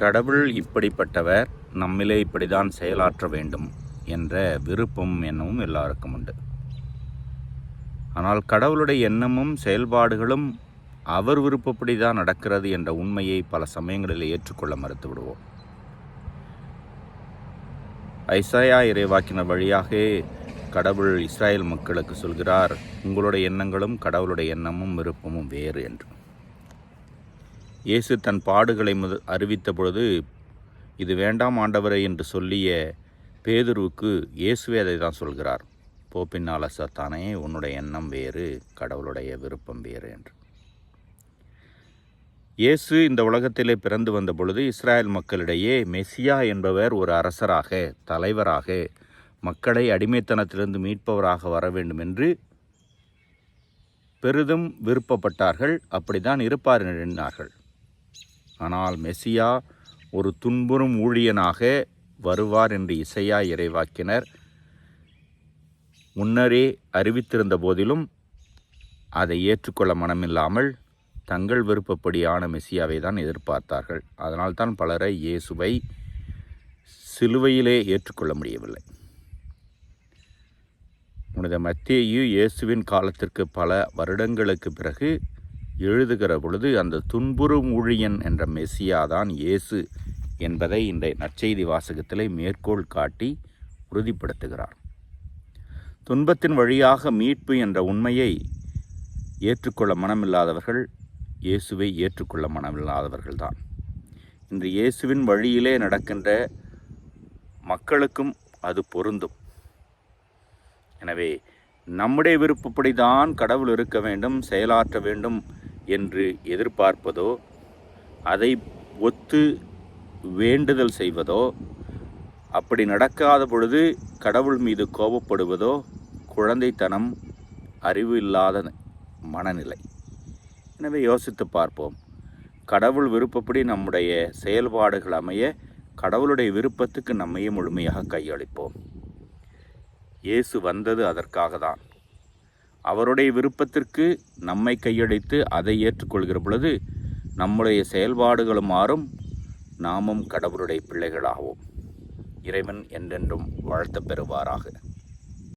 கடவுள் இப்படிப்பட்டவர் நம்மிலே இப்படிதான் செயலாற்ற வேண்டும் என்ற விருப்பம் எண்ணமும் எல்லாருக்கும் உண்டு. ஆனால் கடவுளுடைய எண்ணமும் செயல்பாடுகளும் அவர் விருப்பப்படி தான் நடக்கிறது என்ற உண்மையை பல சமயங்களில் ஏற்றுக்கொள்ள மறுத்து விடுவோம் ஐசாயா இறைவாக்கினர் வழியாக கடவுள் இஸ்ரேல் மக்களுக்கு சொல்கிறார் உங்களுடைய எண்ணங்களும் கடவுளுடைய எண்ணமும் விருப்பமும் வேறு என்று. இயேசு தன் பாடுகளை முத அறிவித்த பொழுது இது வேண்டாம் ஆண்டவரை என்று சொல்லிய பேதுருவுக்கு இயேசுவே அதை தான் சொல்கிறார் போப்பின்னால சத்தானே உன்னுடைய எண்ணம் வேறு கடவுளுடைய விருப்பம் வேறு என்று. இயேசு இந்த உலகத்திலே பிறந்து வந்த பொழுது இஸ்ராயல் மக்களிடையே மெசியா என்பவர் ஒரு அரசராக தலைவராக மக்களை அடிமைத்தனத்திலிருந்து மீட்பவராக வர வேண்டும் என்று பெரிதும் விருப்பப்பட்டார்கள். அப்படித்தான் இருப்பார் எண்ணினார்கள். ஆனால் மெசியா ஒரு துன்புறும் ஊழியனாக வருவார் என்று இசையா இறைவாக்கினர். முன்னரே அறிவித்திருந்த போதிலும் அதை ஏற்றுக்கொள்ள மனமில்லாமல் தங்கள் விருப்பப்படியான மெசியாவை தான் எதிர்பார்த்தார்கள். அதனால்தான் பலரை இயேசுவை சிலுவையிலே ஏற்றுக்கொள்ள முடியவில்லை. புனித மத்தேயு இயேசுவின் காலத்திற்கு பல வருடங்களுக்கு பிறகு எழுதுகிற பொழுது அந்த துன்புறும் ஊழியன் என்ற மெஸ்ஸியா தான் இயேசு என்பதை இந்த நற்செய்தி வாசகத்திலே மேற்கோள் காட்டி உறுதிப்படுத்துகிறார். துன்பத்தின் வழியாக மீட்பு என்ற உண்மையை ஏற்றுக்கொள்ள மனமில்லாதவர்கள் இயேசுவை ஏற்றுக்கொள்ள மனமில்லாதவர்கள்தான் இன்று இயேசுவின் வழியிலே நடக்கின்ற மக்களுக்கும் அது பொருந்தும். எனவே நம்முடைய விருப்பப்படி தான் கடவுள் இருக்க வேண்டும் செயலாற்ற வேண்டும் என்று எதிர்பார்ப்பதோ அதை ஒத்து வேண்டுதல் செய்வதோ அப்படி நடக்காத பொழுது கடவுள் மீது கோபப்படுவதோ குழந்தைத்தனம் அறிவு இல்லாத மனநிலை. எனவே யோசித்து பார்ப்போம். கடவுள் விருப்பப்படி நம்முடைய செயல்பாடுகள் அமைய கடவுளுடைய விருப்பத்துக்கு நம்மையே முழுமையாக கையளிப்போம். இயேசு வந்தது அதற்காக தான் அவருடைய விருப்பத்திற்கு நம்மை கையளித்து அதை ஏற்றுக்கொள்கிற பொழுது நம்முடைய செயல்பாடுகளும் மாறும். நாமும் கடவுளுடைய பிள்ளைகளாகவும் இறைவன் என்றென்றும் வாழ்த்தப் பெறுவாராக.